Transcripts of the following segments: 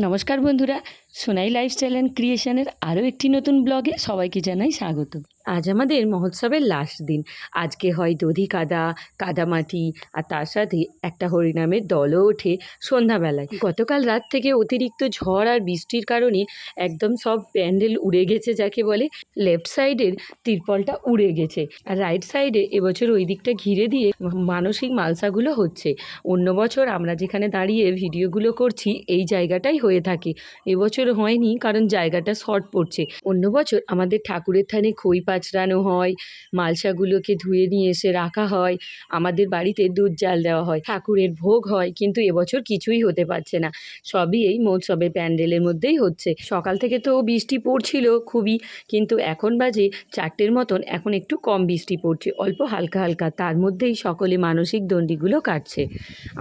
নমস্কার বন্ধুরা Sonai lifestyle and ক্রিয়েশনের আরও একটি নতুন ব্লগে সবাইকে জানাই স্বাগত। আজ আমাদের মহোৎসবের লাস্ট দিন। আজকে হয় দধি কাদা, কাদামাটি আর তার সাথে একটা হরিনামের দলও ওঠে সন্ধ্যাবেলায়। গতকাল রাত থেকে অতিরিক্ত ঝড় আর বৃষ্টির কারণে একদম সব প্যান্ডেল উড়ে গেছে যাকে বলে লেফট সাইডের তিরপলটা উড়ে গেছে। আর রাইট সাইডে এবছর ওই দিকটা ঘিরে দিয়ে মানসিক মালসাগুলো হচ্ছে। অন্য বছর আমরা যেখানে দাঁড়িয়ে ভিডিওগুলো করছি, এই জায়গাটাই হয়ে থাকে। এবছর হয়নি কারণ জায়গাটা শর্ট পড়ছে। অন্য বছর আমাদের ঠাকুরের থানে খই পাচড়ানো হয়, মালসাগুলোকে ধুয়ে নিয়ে এসে রাখা হয়, আমাদের বাড়িতে দুধ জাল দেওয়া হয়, ঠাকুরের ভোগ হয়, কিন্তু এবছর কিছুই হতে পারছে না। সবই এই মহোৎসবের প্যান্ডেলের মধ্যেই হচ্ছে। সকাল থেকে তো বৃষ্টি পড়ছিল খুবই, কিন্তু এখন বাজে চারটের মতন, এখন একটু কম বৃষ্টি পড়ছে, অল্প হালকা হালকা, তার মধ্যেই সকলে মানসিক দণ্ডিগুলো কাটছে।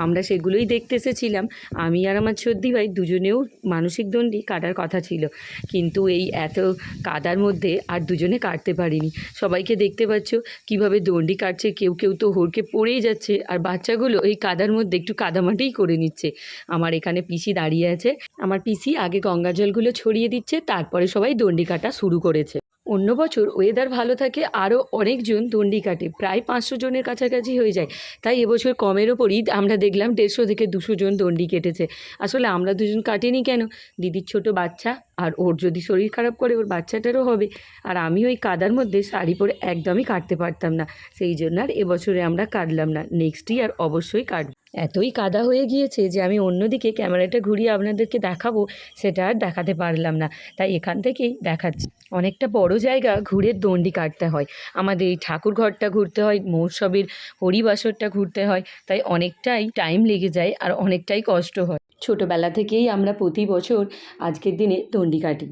আমরা সেগুলোই দেখতে এসেছিলাম, আমি আর আমার সর্দি ভাই দুজনেও মানসিক দণ্ডি কাটার কথা ছিল, কিন্তু এই এত কাদার মধ্যে আর দুজনে কাটতে পারিনি। সবাইকে দেখতে পাচ্ছ কীভাবে দণ্ডি কাটছে। কেউ কেউ তো হোরকে পড়েই যাচ্ছে। আর বাচ্চাগুলো এই কাদার মধ্যে একটু কাদামাটিই করে নিচ্ছে। আমার এখানে পিসি দাঁড়িয়ে আছে। আমার পিসি আগে গঙ্গা জলগুলো ছড়িয়ে দিচ্ছে। তারপরে সবাই দণ্ডি কাটা শুরু করেছে। অন্য বছর ওয়েদার ভালো থাকে আরও অনেকজন দণ্ডি কাটে, প্রায় পাঁচশো জনের কাছাকাছি হয়ে যায়। তাই এবছর কমের ওপরই আমরা দেখলাম দেড়শো থেকে দুশো জন দণ্ডি কেটেছে। আসলে আমরা দুজন কাটিনি কেন? দিদির ছোট বাচ্চা, আর ওর যদি শরীর খারাপ করে, ওর বাচ্চাটারও হবে। আর আমি ওই কাদার মধ্যে শাড়ি পরে একদমই কাটতে পারতাম না। সেই জন্য আর এবছরে আমরা কাটলাম না নেক্সট ইয়ার অবশ্যই কাটব। এতই কাদা হয়ে গিয়েছে যে আমি অন্যদিকে ক্যামেরাটা ঘুরিয়ে আপনাদেরকে দেখাবো, সেটা আর দেখাতে পারলাম না। তাই এখান থেকেই দেখাচ্ছি। অনেকটা বড় জায়গা ঘুরে দণ্ডি কাটতে হয়। আমাদের এই ঠাকুর ঘরটা ঘুরতে হয় মহোৎসবের হরিবাসরটা ঘুরতে হয়, তাই অনেকটাই টাইম লেগে যায় আর অনেকটাই কষ্ট হয়। ছোটোবেলা থেকেই আমরা প্রতি বছর আজকের দিনে দণ্ডি কাটি।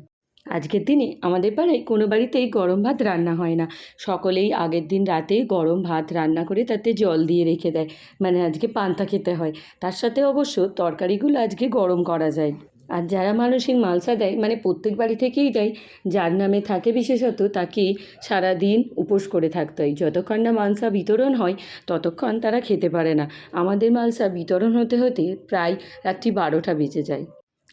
আজকের দিনে আমাদের পাড়ায় কোনো বাড়িতেই গরম ভাত রান্না হয় না। সকলেই আগের দিন রাতে গরম ভাত রান্না করে তাতে জল দিয়ে রেখে দেয়। মানে আজকে পান্তা খেতে হয়। তার সাথে অবশ্য তরকারিগুলো আজকে গরম করা যায়। আর যারা মানসিক মালসা দেয় মানে প্রত্যেক বাড়ি থেকেই দেয়, যার নামে থাকে বিশেষত তাকে সারা দিন উপোস করে থাকতে হয়। যতক্ষণ না মালসা বিতরণ হয়, ততক্ষণ তারা খেতে পারে না। আমাদের মালসা বিতরণ হতে হতে প্রায় রাত্রি বারোটা বেজে যায়।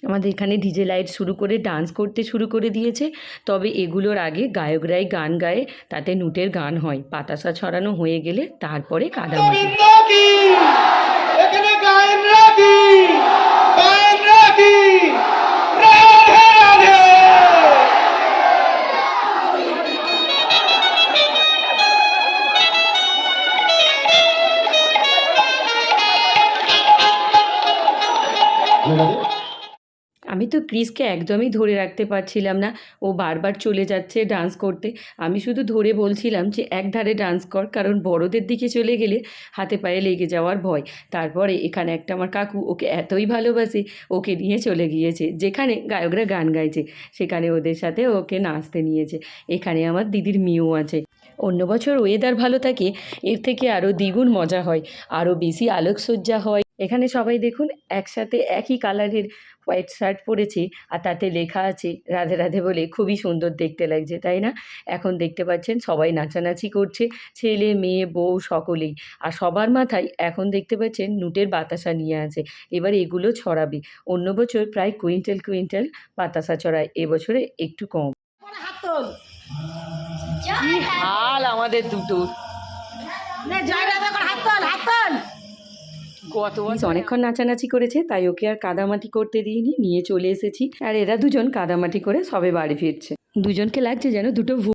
আমাদের এখানে ডিজে লাইট শুরু করে ডান্স করতে শুরু করে দিয়েছে। তবে এগুলোর আগে গায়করাই গান গায়ে তাতে নুটের গান হয় পাতাসা ছড়ানো হয়ে গেলে তারপরে কাদামাটি রাখি এখানে আমি তো ক্রিসকে একদমই ধরে রাখতে পারছিলাম না। ও বারবার চলে যাচ্ছে ডান্স করতে। আমি শুধু ধরে বলছিলাম যে এক ধারে ডান্স কর, কারণ বড়দের দিকে চলে গেলে হাতে পায়ে লেগে যাওয়ার ভয়। তারপরে এখানে একটা আমার কাকু, ওকে এতই ভালোবাসে, ওকে নিয়ে চলে গিয়েছে, যেখানে গায়করা গান গাইছে, সেখানে ওদের সাথে ওকে নাচতে নিয়েছে। এখানে আমার দিদির মেয়েও আছে। অন্য বছর ওয়েদার ভালো থাকে, এর থেকে আরও দ্বিগুণ মজা হয়। আরও বেশি আলোকসজ্জা হয়। এখানে সবাই দেখুন একসাথে একই কালারের হোয়াইট শার্ট পরেছে আর তাতে লেখা আছে রাধে রাধে বলে খুবই সুন্দর দেখতে লাগছে তাই না? এখন দেখতে পাচ্ছেন সবাই নাচানাচি করছে ছেলে মেয়ে বউ সকলেই। আর সবার মাথায় এখন দেখতে পাচ্ছেন নুটের বাতাসা নিয়ে আছে এবার এগুলো ছড়াবে। অন্য বছর প্রায় কুইন্টাল কুইন্টাল বাতাসা ছড়ায় এবছরে একটু কম। হাল আমাদের দুটোর। কত অনেকক্ষণ নাচানাচি করেছে তাই ওকে আর কাদামাটি করতে দিইনি নিয়ে চলে এসেছি। আর এরা দুজন কাদামাটি করে সবে বাড়ি ফিরছে। দুজনকে লাগছে যেন দুটো